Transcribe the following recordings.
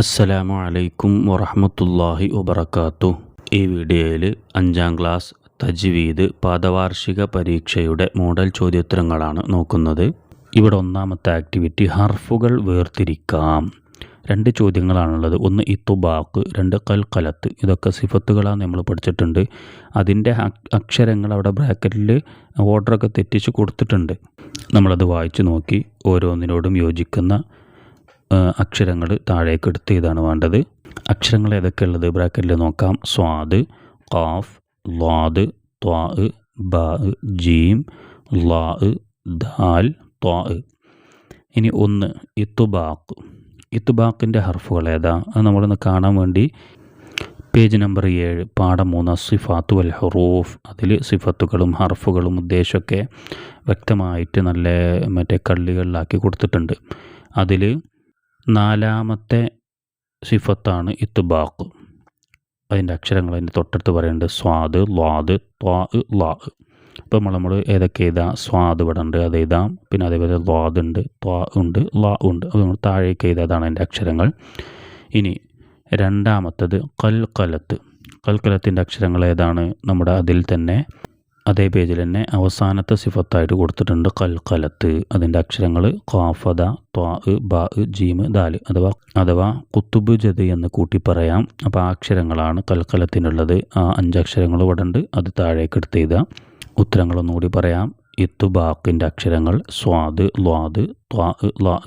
അസ്സലാമു അലൈക്കും വറഹമത്തല്ലാഹി വബർക്കാത്തു ഈ വീഡിയോയിൽ അഞ്ചാം ക്ലാസ് തജ്വീദ് പാദവാർഷിക പരീക്ഷയുടെ മോഡൽ ചോദ്യോത്തരങ്ങളാണ് നോക്കുന്നത്. ഇവിടെ ഒന്നാമത്തെ ആക്ടിവിറ്റി ഹർഫുകൾ വേർതിരിക്കാം. രണ്ട് ചോദ്യങ്ങളാണുള്ളത്. ഒന്ന് ഇത്തുബാക്ക് രണ്ട് കൽക്കലത്ത്. ഇതൊക്കെ സിഫത്തുകളാണ് നമ്മൾ പഠിച്ചിട്ടുണ്ട്. അതിന്റെ അക്ഷരങ്ങൾ അവിടെ ബ്രാക്കറ്റിൽ ഓർഡറൊക്കെ തെറ്റിച്ച് കൊടുത്തിട്ടുണ്ട്. നമ്മളത് വായിച്ചു നോക്കി ഓരോന്നിനോടും യോജിക്കുന്ന അക്ഷരങ്ങൾ താഴേക്ക് എടുത്ത് ഇതാണ് വേണ്ടത്. അക്ഷരങ്ങൾ ഏതൊക്കെ ഉള്ളത് ബ്രാക്കറ്റിൽ നോക്കാം. സ്വാദ് ഖാഫ് ലാദ് ത്വാ ബാ ജീം ലാ ദാൽ ത്വാ. ഇനി ഒന്ന് ഇത്തുബാക്ക് ഇത്തുബാക്കിന്റെ ഹർഫുകൾ ഏതാ? അത് നമ്മളൊന്ന് കാണാൻ വേണ്ടി പേജ് നമ്പർ ഏഴ് പാഠം മൂന്ന് സിഫാത്തു വൽ ഹറൂഫ്. അതിൽ സിഫത്തുകളും ഹർഫുകളും ഉദ്ദേശമൊക്കെ വ്യക്തമായിട്ട് നല്ല മറ്റേ കള്ളികളിലാക്കി കൊടുത്തിട്ടുണ്ട്. അതിൽ നാലാമത്തെ സിഫത്താണ് ഇത്തുബാക്ക് അതിന്റെ അക്ഷരങ്ങൾ അതിന്റെ തൊട്ടടുത്ത് പറയുന്നുണ്ട് സ്വാദ് ലാദ് ത്വാ ലാ. അപ്പോൾ നമ്മൾ നമ്മൾ ഏതൊക്കെ എഴുതാം? സ്വാദ് ഇവിടെ ഉണ്ട് അത് എഴുതാം. പിന്നെ അതേപോലെ ലാദ് ഉണ്ട് ത്വാ ഉണ്ട് ലാ ഉണ്ട്. അത് നമ്മൾ താഴേക്ക് എഴുതാതാണ് അതിന്റെ അക്ഷരങ്ങൾ. ഇനി രണ്ടാമത്തത് കൽക്കലത്ത്. കൽക്കലത്തിന്റെ അക്ഷരങ്ങൾ ഏതാണ്? നമ്മുടെ അതിൽ തന്നെ അതേ പേജിൽ തന്നെ അവസാനത്തെ സിഫത്തായിട്ട് കൊടുത്തിട്ടുണ്ട്. കൽക്കലത്ത് അതിന്റെ അക്ഷരങ്ങൾ ഖാഫദ ത്വാ ബ ജീമ് ദാൽ. അഥവാ അഥവാ കുത്തുബ് ജത് എന്ന് കൂട്ടി പറയാം. അപ്പോൾ ആ അക്ഷരങ്ങളാണ് കൽക്കലത്തിനുള്ളത് ആ അഞ്ചക്ഷരങ്ങൾ ഇവിടെ ഉണ്ട്. അത് താഴേക്ക് എടുത്ത് ചെയ്താൽ ഉത്തരങ്ങളൊന്നുകൂടി പറയാം. ഇത്തുബാക്കിന്റെ അക്ഷരങ്ങൾ സ്വാദ് ലാദ് ത്വാ ലാ.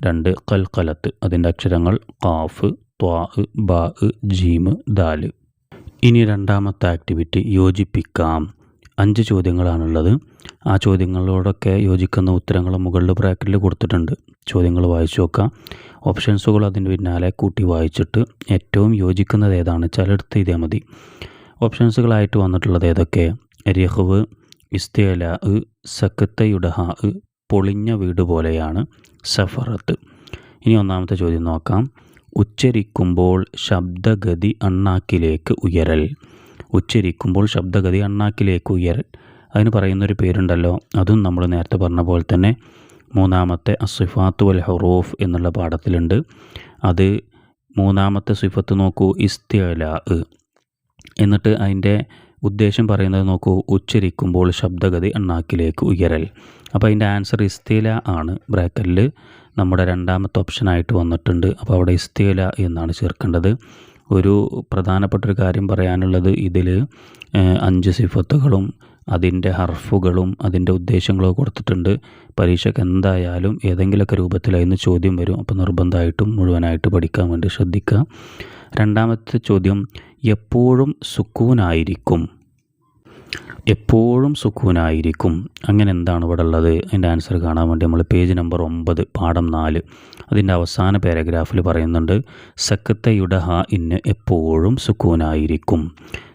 രണ്ട് കൽക്കലത്ത് അതിന്റെ അക്ഷരങ്ങൾ കാഫ് ത്വാ ബ ജീമ് ദാൽ. ഇനി രണ്ടാമത്തെ ആക്ടിവിറ്റി യോജിപ്പിക്കാം. അഞ്ച് ചോദ്യങ്ങളാണുള്ളത്. ആ ചോദ്യങ്ങളോടൊക്കെ യോജിക്കുന്ന ഉത്തരങ്ങൾ മുകളിൽ ബ്രാക്കറ്റിൽ കൊടുത്തിട്ടുണ്ട്. ചോദ്യങ്ങൾ വായിച്ചു നോക്കാം ഓപ്ഷൻസുകൾ അതിന്റെ പിന്നാലെ കൂട്ടി വായിച്ചിട്ട് ഏറ്റവും യോജിക്കുന്നത് ഏതാണ്? ചിലടുത്ത് ഇതേ മതി. ഓപ്ഷൻസുകളായിട്ട് വന്നിട്ടുള്ളത് ഏതൊക്കെ? രഹുവ് ഇസ്തേല സക്കത്തയുടഹ പൊളിഞ്ഞ വീട് പോലെയാണ് സഫറത്ത്. ഇനി ഒന്നാമത്തെ ചോദ്യം നോക്കാം. ഉച്ചരിക്കുമ്പോൾ ശബ്ദഗതി അണ്ണാക്കിലേക്ക് ഉയരൽ. ഉച്ചരിക്കുമ്പോൾ ശബ്ദഗതി അണ്ണാക്കിലേക്ക് ഉയരൽ അതിന് പറയുന്നൊരു പേരുണ്ടല്ലോ. അതും നമ്മൾ നേരത്തെ പറഞ്ഞ പോലെ തന്നെ മൂന്നാമത്തെ അസിഫാത്ത് വൽ ഹറൂഫ് എന്നുള്ള പാഠത്തിലുണ്ട്. അത് മൂന്നാമത്തെ സിഫത്ത് നോക്കൂ ഇസ്തിയല എന്നിട്ട് അതിന്റെ ഉദ്ദേശം പറയുന്നത് നോക്കൂ ഉച്ചരിക്കുമ്പോൾ ശബ്ദഗതി അണ്ണാക്കിലേക്ക് ഉയരൽ. അപ്പോൾ അതിന്റെ ആൻസർ ഇസ്തീല ആണ് ബ്രാക്കറ്റിൽ നമ്മുടെ രണ്ടാമത്തെ ഓപ്ഷനായിട്ട് വന്നിട്ടുണ്ട്. അപ്പോൾ അവിടെ ഇസ്തീല എന്നാണ് ചേർക്കേണ്ടത്. ഒരു പ്രധാനപ്പെട്ട ഒരു കാര്യം പറയാനുള്ളത് ഇതിൽ അഞ്ച് സിഫത്തുകളും അതിന്റെ ഹർഫുകളും അതിന്റെ ഉദ്ദേശങ്ങളും കൊടുത്തിട്ടുണ്ട്. പരീക്ഷയ്ക്ക് എന്തായാലും ഏതെങ്കിലുമൊക്കെ രൂപത്തിലായിരുന്ന ചോദ്യം വരും. അപ്പോൾ നിർബന്ധമായിട്ടും മുഴുവനായിട്ട് പഠിക്കാൻ വേണ്ടി ശ്രദ്ധിക്കുക. രണ്ടാമത്തെ ചോദ്യം എപ്പോഴും സുക്കൂനായിരിക്കും. എപ്പോഴും സുക്കൂനായിരിക്കും അങ്ങനെ എന്താണ് ഇവിടെ ഉള്ളത് അതിന്റെ ആൻസർ കാണാൻ വേണ്ടി നമ്മൾ പേജ് നമ്പർ ഒമ്പത് പാഠം നാല് അതിന്റെ അവസാന പാരഗ്രാഫിൽ പറയുന്നുണ്ട് സക്കത്തയുടെ ഹ ഇന്ന് എപ്പോഴും സുക്കൂനായിരിക്കും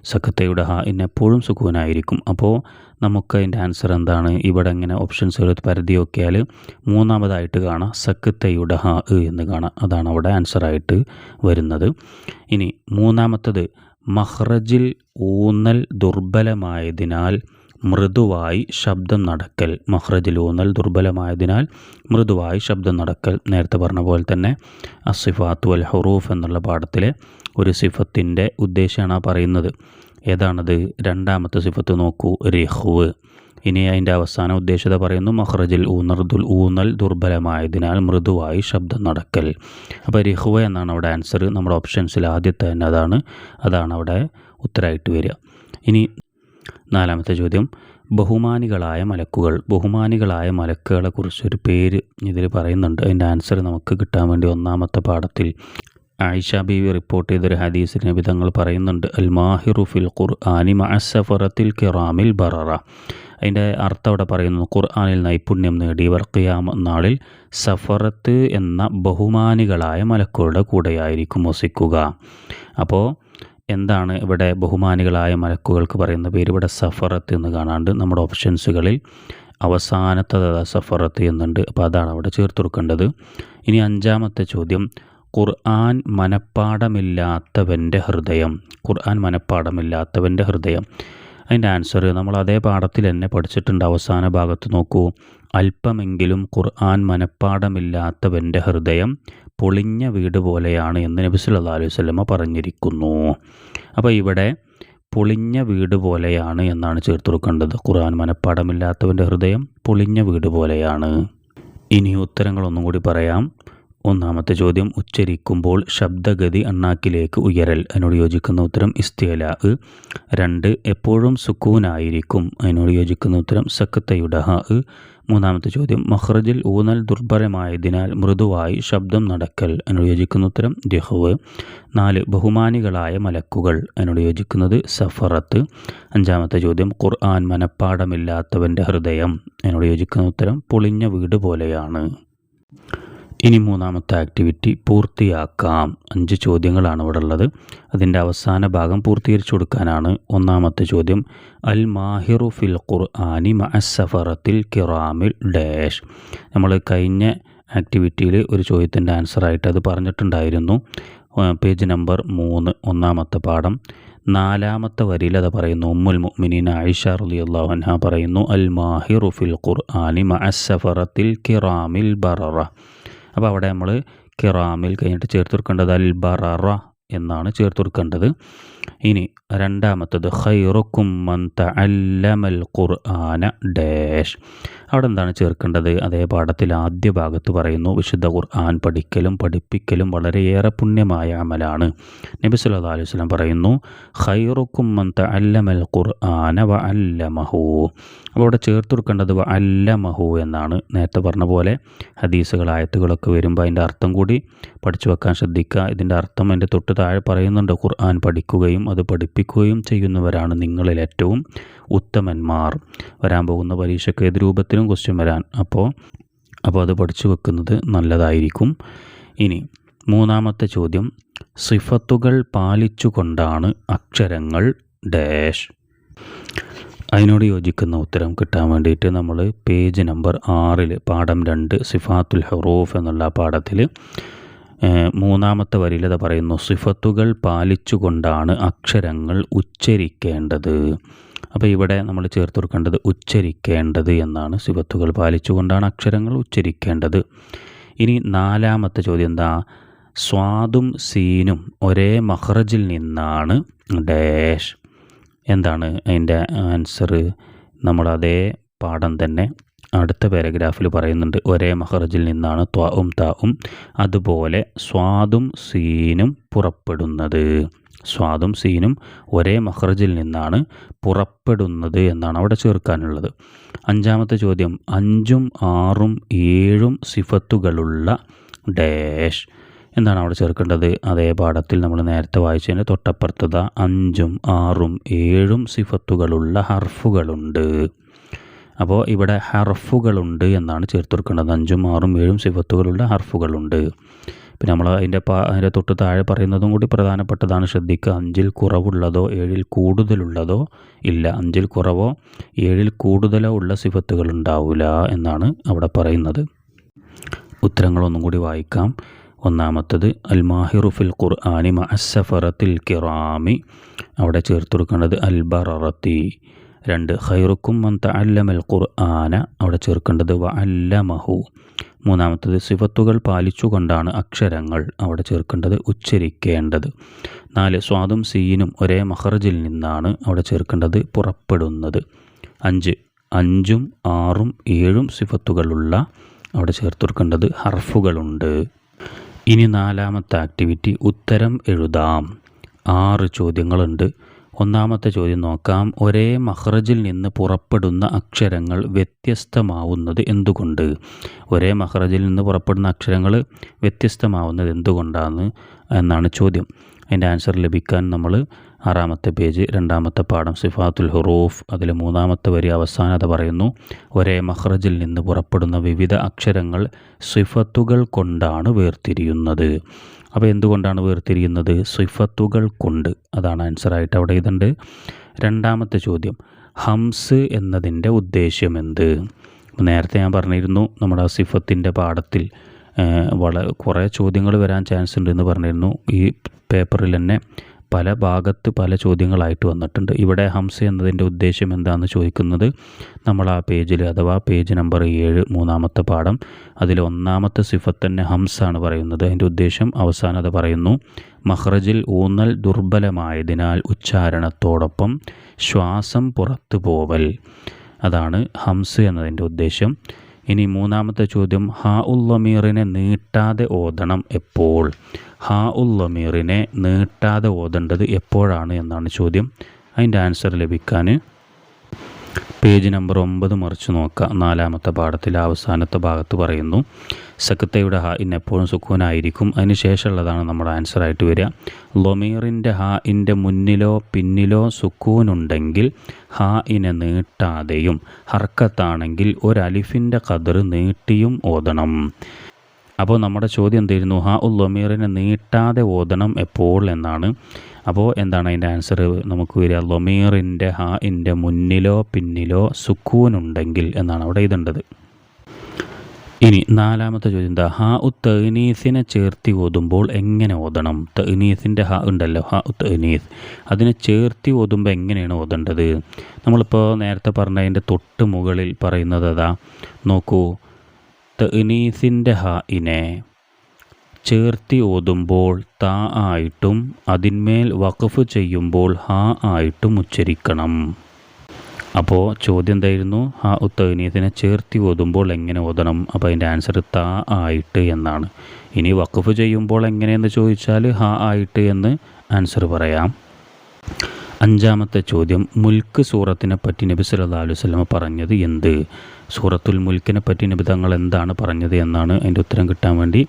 സക്കത്തയുടെ ഹ ഇന്ന് എപ്പോഴും സുക്കൂനായിരിക്കും അപ്പോൾ നമുക്ക് അതിന്റെ ആൻസർ എന്താണ്? ഇവിടെ ഇങ്ങനെ ഓപ്ഷൻസ് എടുത്ത് പരിധി നോക്കിയാൽ മൂന്നാമതായിട്ട് കാണാം സക്കത്തയുടെ ഹ എന്ന് കാണാം. അതാണ് അവിടെ ആൻസറായിട്ട് വരുന്നത്. ഇനി മൂന്നാമത്തത് മഹ്റജിൽ ഊന്നൽ ദുർബലമായതിനാൽ മൃദുവായി ശബ്ദം നടക്കൽ. മഹ്റജിൽ ഊന്നൽ ദുർബലമായതിനാൽ മൃദുവായി ശബ്ദം നടക്കൽ. നേരത്തെ പറഞ്ഞ പോലെ തന്നെ അസിഫാത്തു അൽ ഹുറൂഫ് എന്നുള്ള പാഠത്തിലെ ഒരു സിഫത്തിന്റെ ഉദ്ദേശമാണ് ആ പറയുന്നത്. ഏതാണത്? രണ്ടാമത്തെ സിഫത്ത് നോക്കൂ. രഹുവ്. ഇനി അതിന്റെ അവസാന ഉദ്ദേശത പറയുന്നു മഹ്റജിൽ ഊന്നർ ദുൽ ഊന്നൽ ദുർബലമായതിനാൽ മൃദുവായി ശബ്ദം നടക്കൽ. അപ്പോൾ രഹുവ എന്നാണ് അവിടെ ആൻസർ നമ്മുടെ ഓപ്ഷൻസിൽ ആദ്യത്തെ തന്നെ അതാണ്. അതാണ് അവിടെ ഉത്തരമായിട്ട് വരിക. ഇനി നാലാമത്തെ ചോദ്യം. ബഹുമാനികളായ മലക്കുകൾ. ബഹുമാനികളായ മലക്കുകളെ കുറിച്ചൊരു പേര് ഇതിൽ പറയുന്നുണ്ട്. അതിന്റെ ആൻസർ നമുക്ക് കിട്ടാൻ വേണ്ടി ഒന്നാമത്തെ പാഠത്തിൽ ആയിഷ ബീവി റിപ്പോർട്ട് ചെയ്തൊരു ഹദീസിൽ നബി തങ്ങൾ പറയുന്നുണ്ട് അൽ മാഹിറു ഫിൽ ഖുർആാനി മഅസഫറത്തിൽ കിറാമിൽ ബററ. അതിന്റെ അർത്ഥം അവിടെ പറയുന്നു ഖുർആാനിൽ നൈപുണ്യം നേടിയവർ ഖിയാമ നാളിൽ സഫറത്ത് എന്ന ബഹുമാനികളായ മലക്കുകളുടെ കൂടെയായിരിക്കും വസിക്കുക. അപ്പോൾ എന്താണ് ഇവിടെ ബഹുമാനികളായ മലക്കുകൾക്ക് പറയുന്ന പേര്? ഇവിടെ സഫറത്ത് എന്ന് കാണാണ്ട് നമ്മുടെ ഓപ്ഷൻസുകളിൽ അവസാനത്തെ സഫറത്ത് എന്നുണ്ട്. അപ്പോൾ അതാണ് അവിടെ ചേർത്ത് കൊടുക്കേണ്ടത്. ഇനി അഞ്ചാമത്തെ ചോദ്യം ഖുർആൻ മനപ്പാടമില്ലാത്തവന്റെ ഹൃദയം ഖുർആൻ മനപ്പാടമില്ലാത്തവന്റെ ഹൃദയം. അതിന്റെ ആൻസർ നമ്മൾ അതേ പാഠത്തിൽ തന്നെ പഠിച്ചിട്ടുണ്ട്. അവസാന ഭാഗത്ത് നോക്കൂ. അല്പമെങ്കിലും ഖുർആൻ മനപ്പാടമില്ലാത്തവന്റെ ഹൃദയം പൊളിഞ്ഞ വീട് പോലെയാണ് എന്ന് നബി സല്ലല്ലാഹു അലൈഹി വസല്ലമ പറഞ്ഞിരിക്കുന്നു. അപ്പോൾ ഇവിടെ പൊളിഞ്ഞ വീട് പോലെയാണ് എന്നാണ് ചേർത്ത് കൊടുക്കേണ്ടത്. ഖുർആൻ മനപ്പാടമില്ലാത്തവന്റെ ഹൃദയം പൊളിഞ്ഞ വീട് പോലെയാണ്. ഇനി ഉത്തരങ്ങളൊന്നും കൂടി പറയാം. ഒന്നാമത്തെ ചോദ്യം ഉച്ചരിക്കുമ്പോൾ ശബ്ദഗതി അണ്ണാക്കിലേക്ക് ഉയരൽ. അതിനോട് യോജിക്കുന്ന ഉത്തരം ഇസ്തിയല രണ്ട് എപ്പോഴും സുക്കൂനായിരിക്കും. അതിനോട് യോജിക്കുന്ന ഉത്തരം സക്കത്തയുടഹ മൂന്നാമത്തെ ചോദ്യം മഹ്റജിൽ ഊന്നൽ ദുർബലമായതിനാൽ മൃദുവായി ശബ്ദം നടക്കൽ. അതിനോട് യോജിക്കുന്ന ഉത്തരം ദഹുവ്. നാല് ബഹുമാനികളായ മലക്കുകൾ. അതിനോട് യോജിക്കുന്നത് സഫറത്ത്. അഞ്ചാമത്തെ ചോദ്യം ഖുർആൻ മനപ്പാടമില്ലാത്തവന്റെ ഹൃദയം. അതിനോട് യോജിക്കുന്ന ഉത്തരം പൊളിഞ്ഞ വീട് പോലെയാണ്. ഇനി മൂന്നാമത്തെ ആക്ടിവിറ്റി പൂർത്തിയാക്കാം. അഞ്ച് ചോദ്യങ്ങളാണ് ഇവിടെ ഉള്ളത് അതിന്റെ അവസാന ഭാഗം പൂർത്തീകരിച്ചു കൊടുക്കാനാണ് ഒന്നാമത്തെ ചോദ്യം. അൽ മാഹിറു ഫിൽ ഖുർആാനി മഅസഫറത്തിൽ കിറാമിൽ ഡാഷ്. നമ്മൾ കഴിഞ്ഞ ആക്ടിവിറ്റിയിൽ ഒരു ചോദ്യത്തിന്റെ ആൻസറായിട്ട് അത് പറഞ്ഞിട്ടുണ്ടായിരുന്നു. പേജ് നമ്പർ മൂന്ന് ഒന്നാമത്തെ പാഠം. നാലാമത്തെ വരിയിൽ അത് പറയുന്നു. ഉമ്മുൽ മുഅ്മിനീൻ ആയിഷ റളിയല്ലാഹു അൻഹ പറയുന്നു അൽ മാഹിറു ഫിൽ ഖുർആനി മഅസഫറത്തിൽ കിറാമിൽ ബററ. അപ്പോൾ അവിടെ നമ്മൾ കിറാമിൽ കഴിഞ്ഞിട്ട് ചേർത്ത് കൊടുക്കേണ്ടത് അൽ ബററ എന്നാണ് ചേർത്ത് കൊടുക്കേണ്ടത്. ഇനി രണ്ടാമത്തത് ഖൈറുക്കും മൻ തഅല്ലമൽ ഖുർആന ഡാഷ്. അവിടെ എന്താണ് ചേർക്കേണ്ടത്? അതേ പാഠത്തിൽ ആദ്യ ഭാഗത്ത് പറയുന്നു വിശുദ്ധ ഖുർആൻ പഠിക്കലും പഠിപ്പിക്കലും വളരെയേറെ പുണ്യമായ അമലാണ്. നബി സല്ലാ അലൈഹി സ്വലം പറയുന്നു ഖൈറുക്കും ഖുർആന അപ്പോൾ അവിടെ ചേർത്ത് കൊടുക്കേണ്ടത് വ അല്ലമഹു എന്നാണ്. നേരത്തെ പറഞ്ഞ പോലെ ഹദീസുകൾ ആയത്തുകളൊക്കെ വരുമ്പോൾ അതിന്റെ അർത്ഥം കൂടി പഠിച്ചു വെക്കാൻ ശ്രദ്ധിക്കുക. ഇതിന്റെ അർത്ഥം എന്റെ തൊട്ട് താഴെ പറയുന്നുണ്ട് ഖുർആൻ പഠിക്കുകയും അത് പഠിപ്പിക്കുകയും ചെയ്യുന്നവരാണ് നിങ്ങളിൽ ഏറ്റവും ഉത്തമന്മാർ വരാൻ പോകുന്ന പരീക്ഷയ്ക്ക് ഏത് രൂപത്തിലും ക്വസ്റ്റ്യൻ വരാൻ. അപ്പോൾ അപ്പോൾ അത് പഠിച്ചു വെക്കുന്നത് നല്ലതായിരിക്കും. ഇനി മൂന്നാമത്തെ ചോദ്യം. സിഫത്തുകൾ പാലിച്ചുകൊണ്ടാണ് അക്ഷരങ്ങൾ ഡാഷ്. അതിനോട് യോജിക്കുന്ന ഉത്തരം കിട്ടാൻ വേണ്ടിയിട്ട് നമ്മൾ പേജ് നമ്പർ ആറിൽ പാഠം രണ്ട് സിഫാത്തുൽ ഹറൂഫ് എന്നുള്ള പാഠത്തിൽ മൂന്നാമത്തെ വരിയിൽ അത് പറയുന്നു സിഫത്തുകൾ പാലിച്ചുകൊണ്ടാണ് അക്ഷരങ്ങൾ ഉച്ചരിക്കേണ്ടത്. അപ്പോൾ ഇവിടെ നമ്മൾ ചേർത്ത് കൊടുക്കേണ്ടത് ഉച്ചരിക്കേണ്ടത് എന്നാണ്. സിഫത്തുകൾ പാലിച്ചുകൊണ്ടാണ് അക്ഷരങ്ങൾ ഉച്ചരിക്കേണ്ടത്. ഇനി നാലാമത്തെ ചോദ്യം എന്താ? സ്വാദും സീനും ഒരേ മഹ്റജിൽ നിന്നാണ്. ഡാഷ്. എന്താണ് അതിന്റെ ആൻസർ നമ്മൾ അതേ പാഠം തന്നെ അടുത്ത പാരഗ്രാഫിൽ പറയുന്നുണ്ട്. ഒരേ മഹറജിൽ നിന്നാണ് ത്വാവും താവും അതുപോലെ സ്വാദും സീനും പുറപ്പെടുന്നത്. സ്വാദും സീനും ഒരേ മഹ്റജിൽ നിന്നാണ് പുറപ്പെടുന്നത് എന്നാണ് അവിടെ ചേർക്കാനുള്ളത്. അഞ്ചാമത്തെ ചോദ്യം അഞ്ചും ആറും ഏഴും സിഫത്തുകളുള്ള ഡാഷ് എന്താണ് അവിടെ ചേർക്കേണ്ടത്. അതേ പാഠത്തിൽ നമ്മൾ നേരത്തെ വായിച്ചതിന് തൊട്ടപ്പുറത്തത അഞ്ചും ആറും ഏഴും സിഫത്തുകളുള്ള ഹർഫുകളുണ്ട്. അപ്പോൾ ഇവിടെ ഹർഫുകളുണ്ട് എന്നാണ് ചേർത്ത് കൊടുക്കേണ്ടത് അഞ്ചും ആറും ഏഴും സിഫത്തുകളുള്ള ഹർഫുകളുണ്ട്. പിന്നെ നമ്മൾ അതിന്റെ അതിന്റെ തൊട്ട് താഴെ പറയുന്നതും കൂടി പ്രധാനപ്പെട്ടതാണ്. ശ്രദ്ധിക്കുക അഞ്ചിൽ കുറവുള്ളതോ ഏഴിൽ കൂടുതലുള്ളതോ ഇല്ല. അഞ്ചിൽ കുറവോ ഏഴിൽ കൂടുതലോ ഉള്ള സിഫത്തുകൾ ഉണ്ടാവില്ല എന്നാണ് അവിടെ പറയുന്നത്. ഉത്തരങ്ങളൊന്നും കൂടി വായിക്കാം. ഒന്നാമത്തത് അൽ മാഹിറുഫിൽ ഖുർആാനി മഅസഫറത്തിൽ കിറാമി. അവിടെ ചേർത്ത് കൊടുക്കേണ്ടത് അൽ ബററത്തി രണ്ട് ഖൈറുക്കും മന്ത അല്ലമൽ ഖുർആന അവിടെ ചേർക്കേണ്ടത് വ അല്ലമഹു മൂന്നാമത്തത് സിഫത്തുകൾ പാലിച്ചുകൊണ്ടാണ് അക്ഷരങ്ങൾ അവിടെ ചേർക്കേണ്ടത് ഉച്ചരിക്കേണ്ടത്. നാല് സ്വാദും സീനും ഒരേ മഹറജിൽ നിന്നാണ് അവിടെ ചേർക്കേണ്ടത് പുറപ്പെടുന്നത്. അഞ്ച് അഞ്ചും ആറും ഏഴും സിഫത്തുകളുള്ള അവിടെ ചേർത്ത് ഹർഫുകളുണ്ട്. ഇനി നാലാമത്തെ ആക്ടിവിറ്റി ഉത്തരം എഴുതാം. ആറ് ചോദ്യങ്ങളുണ്ട്. ഒന്നാമത്തെ ചോദ്യം നോക്കാം. ഒരേ മഹ്റജിൽ നിന്ന് പുറപ്പെടുന്ന അക്ഷരങ്ങൾ വ്യത്യസ്തമാവുന്നത് എന്തുകൊണ്ട്? ഒരേ മഹ്റജിൽ നിന്ന് പുറപ്പെടുന്ന അക്ഷരങ്ങൾ വ്യത്യസ്തമാവുന്നത് എന്തുകൊണ്ടാണ്? എന്നാണ് ചോദ്യം. അതിന്റെ ആൻസർ ലഭിക്കാൻ നമ്മൾ ആറാമത്തെ പേജ് രണ്ടാമത്തെ പാഠം സിഫാത്തുൽ ഹുറൂഫ്. അതിൽ മൂന്നാമത്തെ വരി അവസാനത പറയുന്നു ഒരേ മഹ്റജിൽ നിന്ന് പുറപ്പെടുന്ന വിവിധ അക്ഷരങ്ങൾ സിഫത്തുകൾ കൊണ്ടാണ് വേർതിരിയുന്നത്. അപ്പോൾ എന്തുകൊണ്ടാണ് വേർതിരിയുന്നത്? സിഫത്തുകൾ കൊണ്ട്. അതാണ് ആൻസറായിട്ട് അവിടെ ഇതുണ്ട് രണ്ടാമത്തെ ചോദ്യം ഹംസ് എന്നതിന്റെ ഉദ്ദേശ്യം എന്ത്? നേരത്തെ ഞാൻ പറഞ്ഞിരുന്നു നമ്മുടെ സിഫത്തിന്റെ പാഠത്തിൽ വളരെ കുറേ ചോദ്യങ്ങൾ വരാൻ ചാൻസ് ഉണ്ട് എന്ന് പറഞ്ഞിരുന്നു. ഈ പേപ്പറിൽ തന്നെ പല ഭാഗത്ത് പല ചോദ്യങ്ങളായിട്ട് വന്നിട്ടുണ്ട്. ഇവിടെ ഹംസ എന്നതിന്റെ ഉദ്ദേശം എന്താണെന്ന് ചോദിക്കുന്നത് നമ്മൾ ആ പേജിൽ അഥവാ പേജ് നമ്പർ ഏഴ് മൂന്നാമത്തെ പാഠം അതിൽ ഒന്നാമത്തെ സിഫത്ത് തന്നെ ഹംസാണ് പറയുന്നത്. അതിന്റെ ഉദ്ദേശം അവസാനത പറയുന്നു മഹ്റജിൽ ഊന്നൽ ദുർബലമായതിനാൽ ഉച്ചാരണത്തോടൊപ്പം ശ്വാസം പുറത്തു പോവൽ. അതാണ് ഹംസ് എന്നതിന്റെ ഉദ്ദേശം ഇനി മൂന്നാമത്തെ ചോദ്യം ഹാ ഉള്ളമീറിനെ നീട്ടാതെ ഓതണം എപ്പോൾ? ഹാ ഉള്ളമീറിനെ നീട്ടാതെ ഓതേണ്ടത് എപ്പോഴാണ് എന്നാണ് ചോദ്യം. അതിന്റെ ആൻസർ ലഭിക്കാൻ പേജ് നമ്പർ ഒമ്പത് മറിച്ച് നോക്കുക. നാലാമത്തെ പാഠത്തിലെ അവസാനത്തെ ഭാഗത്ത് പറയുന്നു സക്കത്തയുടെ ഹ ഇൻ എപ്പോഴും സുക്കൂനായിരിക്കും അതിന് ശേഷമുള്ളതാണ് നമ്മുടെ ആൻസർ ആയിട്ട് വരിക. ലൊമീറിന്റെ ഹ ഇന്റെ മുന്നിലോ പിന്നിലോ സുക്കൂനുണ്ടെങ്കിൽ ഹ ഇനെ നീട്ടാതെയും ഹർക്കത്താണെങ്കിൽ ഒരു അലിഫിന്റെ കതിർ നീട്ടിയും ഓതണം. അപ്പോൾ നമ്മുടെ ചോദ്യം എന്തായിരുന്നു ഹാ ഉൽ ലൊമീറിനെ നീട്ടാതെ ഓതണം എപ്പോൾ? എന്നാണ്. അപ്പോൾ എന്താണ് അതിന്റെ ആൻസർ? നമുക്ക് വരിക. ലൊമീറിന്റെ ഹാ ഇന്റെ മുന്നിലോ പിന്നിലോ സുക്കൂനുണ്ടെങ്കിൽ എന്നാണ് അവിടെ ഇതുണ്ടത് ഇനി നാലാമത്തെ ചോദ്യം എന്താ? ഹാ ഉ തനീസിനെ ചേർത്തി ഓതുമ്പോൾ എങ്ങനെ ഓതണം? തനീസിന്റെ ഹ ഉണ്ടല്ലോ. ഹാ ഉ തനീസ് അതിനെ ചേർത്തി ഓതുമ്പോൾ എങ്ങനെയാണ് ഓതേണ്ടത്? നമ്മളിപ്പോൾ നേരത്തെ പറഞ്ഞതിന്റെ തൊട്ട് മുകളിൽ പറയുന്നത് അതാ. നോക്കൂ. തേനീസിന്റെ ഹ ഇനെ ചേർത്തി ഓതുമ്പോൾ താ ആയിട്ടും അതിന്മേൽ വഖഫ് ചെയ്യുമ്പോൾ ഹാ ആയിട്ടും ഉച്ചരിക്കണം. അപ്പോൾ ചോദ്യം എന്തായിരുന്നു? ഹാ ഉത്തനീസിനെ ചേർത്തി ഓതുമ്പോൾ എങ്ങനെ ഓതണം? അപ്പോൾ അതിന്റെ ആൻസർ താ ആയിട്ട് എന്നാണ്. ഇനി വഖഫ് ചെയ്യുമ്പോൾ എങ്ങനെയെന്ന് ചോദിച്ചാൽ ഹാ ആയിട്ട് എന്ന് ആൻസർ പറയാം. അഞ്ചാമത്തെ ചോദ്യം മുൽക്ക് സൂറത്തിനെ പറ്റി നബി സല്ലല്ലാഹു അലൈഹി വസല്ലമ പറഞ്ഞത് എന്ത്? സൂറത്തുൽ മുൽക്കിനെ പറ്റി നബി തങ്ങൾ എന്താണ് പറഞ്ഞത് എന്നാണ് അതിന്റെ ഉത്തരം കിട്ടാൻ വേണ്ടി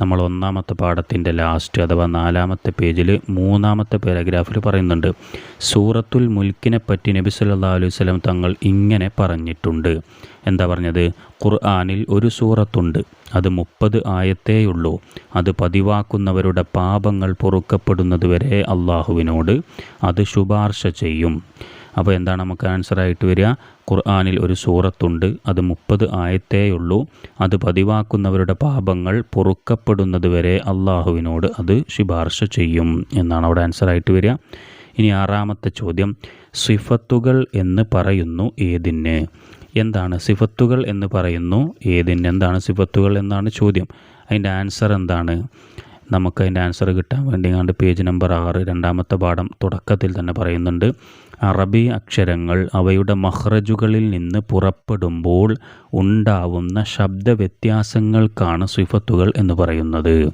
നമ്മൾ ഒന്നാമത്തെ പാഠത്തിന്റെ ലാസ്റ്റ് അഥവാ നാലാമത്തെ പേജിൽ മൂന്നാമത്തെ പാരഗ്രാഫിൽ പറയുന്നുണ്ട് സൂറത്തുൽ മുൽക്കിനെ പറ്റി നബി സല്ലാ അലൈഹി സ്വലം തങ്ങൾ ഇങ്ങനെ പറഞ്ഞിട്ടുണ്ട്. എന്താ പറഞ്ഞത്? ഖുർആാനിൽ ഒരു സൂറത്തുണ്ട് അത് മുപ്പത് ആയത്തേയുള്ളൂ. അത് പതിവാക്കുന്നവരുടെ പാപങ്ങൾ പൊറുക്കപ്പെടുന്നതുവരെ അള്ളാഹുവിനോട് അത് ശുപാർശ ചെയ്യും. അപ്പോൾ എന്താണ് നമുക്ക് ആൻസർ ആയിട്ട് വരിക? ഖുർആനിൽ ഒരു സൂറത്തുണ്ട്. അത് മുപ്പത് ആയത്തേയുള്ളൂ. അത് പതിവാക്കുന്നവരുടെ പാപങ്ങൾ പൊറുക്കപ്പെടുന്നതുവരെ അള്ളാഹുവിനോട് അത് ശുപാർശ ചെയ്യും എന്നാണ് അവിടെ ആൻസർ ആയിട്ട് വരിക. ഇനി ആറാമത്തെ ചോദ്യം. സിഫത്തുകൾ എന്ന് പറയുന്നു ഏതിന്? എന്താണ് സിഫത്തുകൾ എന്ന് പറയുന്നു ഏതിന്? എന്താണ് സിഫത്തുകൾ എന്നാണ് ചോദ്യം. അതിന്റെ ആൻസർ എന്താണ്? നമുക്ക് അതിന്റെ ആൻസർ കിട്ടാൻ വേണ്ടി കണ്ട് പേജ് നമ്പർ ആറ് രണ്ടാമത്തെ പാഠം തുടക്കത്തിൽ തന്നെ പറയുന്നുണ്ട്. അറബി അക്ഷരങ്ങൾ അവയുടെ മഹ്റജുകളിൽ നിന്ന് പുറപ്പെടുമ്പോൾ ഉണ്ടാവുന്ന ശബ്ദ വ്യത്യാസങ്ങൾക്കാണ് സിഫത്തുകൾ എന്ന് പറയുന്നത്.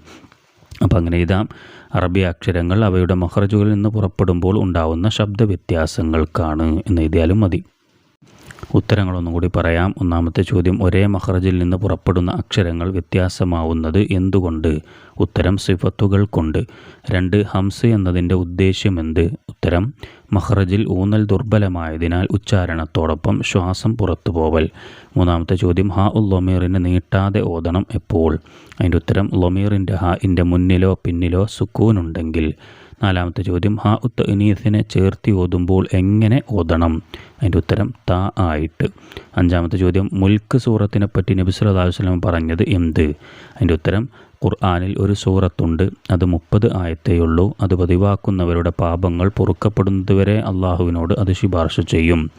അപ്പം അങ്ങനെ ഇതാം അറബി അക്ഷരങ്ങൾ അവയുടെ മഹ്റജുകളിൽ നിന്ന് പുറപ്പെടുമ്പോൾ ഉണ്ടാവുന്ന ശബ്ദ വ്യത്യാസങ്ങൾക്കാണ് എന്ന് എഴുതിയാലും മതി. ഉത്തരങ്ങളൊന്നും കൂടി പറയാം. ഒന്നാമത്തെ ചോദ്യം ഒരേ മഹ്റജിൽ നിന്ന് പുറപ്പെടുന്ന അക്ഷരങ്ങൾ വ്യത്യാസമാവുന്നത് എന്തുകൊണ്ട്? ഉത്തരം സിഫത്തുകൾ കൊണ്ട്. രണ്ട് ഹംസ് എന്നതിന്റെ ഉദ്ദേശ്യം എന്ത്? ഉത്തരം മഹ്റജിൽ ഊന്നൽ ദുർബലമായതിനാൽ ഉച്ചാരണത്തോടൊപ്പം ശ്വാസം പുറത്തു പോവൽ. മൂന്നാമത്തെ ചോദ്യം ഹാ ഉൽ ലൊമീറിന് നീട്ടാതെ ഓതണം എപ്പോൾ? അതിന്റെ ഉത്തരം ലൊമീറിന്റെ ഹാ ഇന്റെ മുന്നിലോ പിന്നിലോ സുക്കൂനുണ്ടെങ്കിൽ. നാലാമത്തെ ചോദ്യം ഹാ ഉത്ത് ഇനീസിനെ ചേർത്തി ഓതുമ്പോൾ എങ്ങനെ ഓതണം? അതിന്റെ ഉത്തരം ത ആയിട്ട്. അഞ്ചാമത്തെ ചോദ്യം മുൽക്ക് സൂറത്തിനെ പറ്റി നബി സല്ലല്ലാഹു അലൈഹി വസല്ലം പറഞ്ഞത് എന്ത്? അതിന്റെ ഉത്തരം ഖുർആാനിൽ ഒരു സൂറത്തുണ്ട് അത് മുപ്പത് ആയത്തേയുള്ളൂ അത് പതിവാക്കുന്നവരുടെ പാപങ്ങൾ പൊറുക്കപ്പെടുന്നതുവരെ അള്ളാഹുവിനോട് അത് ശുപാർശ ചെയ്യും.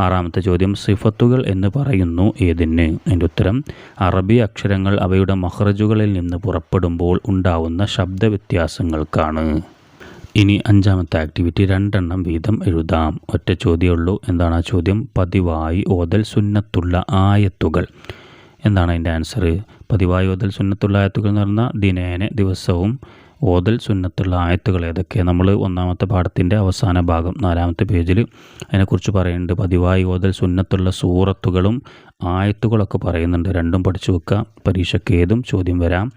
ആറാമത്തെ ചോദ്യം സിഫത്തുകൾ എന്ന് പറയുന്നു ഏതിന്? അതിന്റെ ഉത്തരം അറബി അക്ഷരങ്ങൾ അവയുടെ മഹ്റജുകളിൽ നിന്ന് പുറപ്പെടുമ്പോൾ ഉണ്ടാവുന്ന ശബ്ദ വ്യത്യാസങ്ങൾക്കാണ് ഇനി അഞ്ചാമത്തെ ആക്ടിവിറ്റി രണ്ടെണ്ണം വീതം എഴുതാം. ഒറ്റ ചോദ്യമുള്ളൂ. എന്താണ് ആ ചോദ്യം? പതിവായി ഓതൽ സുന്നത്തുള്ള ആയത്തുകൾ. എന്താണ് അതിന്റെ ആൻസർ പതിവായി ഓതൽ സുന്നത്തുള്ള ആയത്തുകൾ എന്ന് പറഞ്ഞാൽ ദിനേന ദിവസവും ഓതൽ സുന്നത്തുള്ള ആയത്തുകൾ ഏതൊക്കെ? നമ്മൾ ഒന്നാമത്തെ പാഠത്തിന്റെ അവസാന ഭാഗം നാലാമത്തെ പേജിൽ അതിനെക്കുറിച്ച് പറയുന്നുണ്ട്. പതിവായി ഓതൽ സുന്നത്തുള്ള സൂറത്തുകളും ആയത്തുകളൊക്കെ പറയുന്നുണ്ട്. രണ്ടും പഠിച്ചു വെക്കുക പരീക്ഷയ്ക്ക് ഏതും ചോദ്യം വരാം.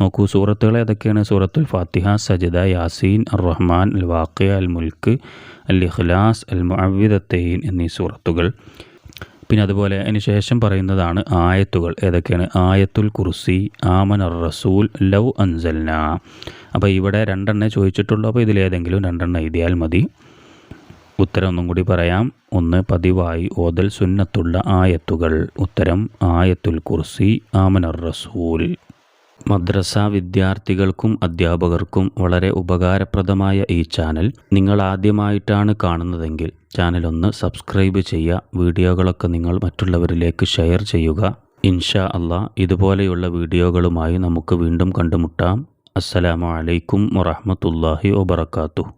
നോക്കൂ സൂറത്തുകൾ ഏതൊക്കെയാണ്? സൂറത്തുൽ ഫാത്തിഹ സജിദ യാസീൻ അർ റഹ്മാൻ അൽ വാഖിയ അൽ മുൽക്ക് അൽ ഇഖ്ലാസ് അൽ മുഅവ്വിദത്തൈൻ എന്നീ സൂറത്തുകൾ. പിന്നെ അതുപോലെ അതിന് ശേഷം പറയുന്നതാണ് ആയത്തുകൾ. ഏതൊക്കെയാണ്? ആയത്തുൽ കുർസി അർ റസൂൽ ലവ് അൻസൽന. അപ്പോൾ ഇവിടെ രണ്ടെണ്ണേ ചോദിച്ചിട്ടുള്ളൂ. അപ്പോൾ ഇതിലേതെങ്കിലും രണ്ടെണ്ണം എഴുതിയാൽ മതി. ഉത്തരം ഒന്നും കൂടി പറയാം. ഒന്ന് പതിവായി ഓതൽ സുന്നത്തുള്ള ആയത്തുകൾ. ഉത്തരം ആയത്തുൽ കുർസി ആമനർ റസൂൽ. മദ്രസ വിദ്യാർത്ഥികൾക്കും അധ്യാപകർക്കും വളരെ ഉപകാരപ്രദമായ ഈ ചാനൽ നിങ്ങൾ ആദ്യമായിട്ടാണ് കാണുന്നതെങ്കിൽ ചാനൽ ഒന്ന് സബ്സ്ക്രൈബ് ചെയ്യുക വീഡിയോകളൊക്കെ നിങ്ങൾ മറ്റുള്ളവരിലേക്ക് ഷെയർ ചെയ്യുക. ഇൻഷാ അള്ളാ ഇതുപോലെയുള്ള വീഡിയോകളുമായി നമുക്ക് വീണ്ടും കണ്ടുമുട്ടാം. അസ്സലാമു അലൈക്കും വറഹ്മത്തുള്ളാഹി വബറകാതുഹു.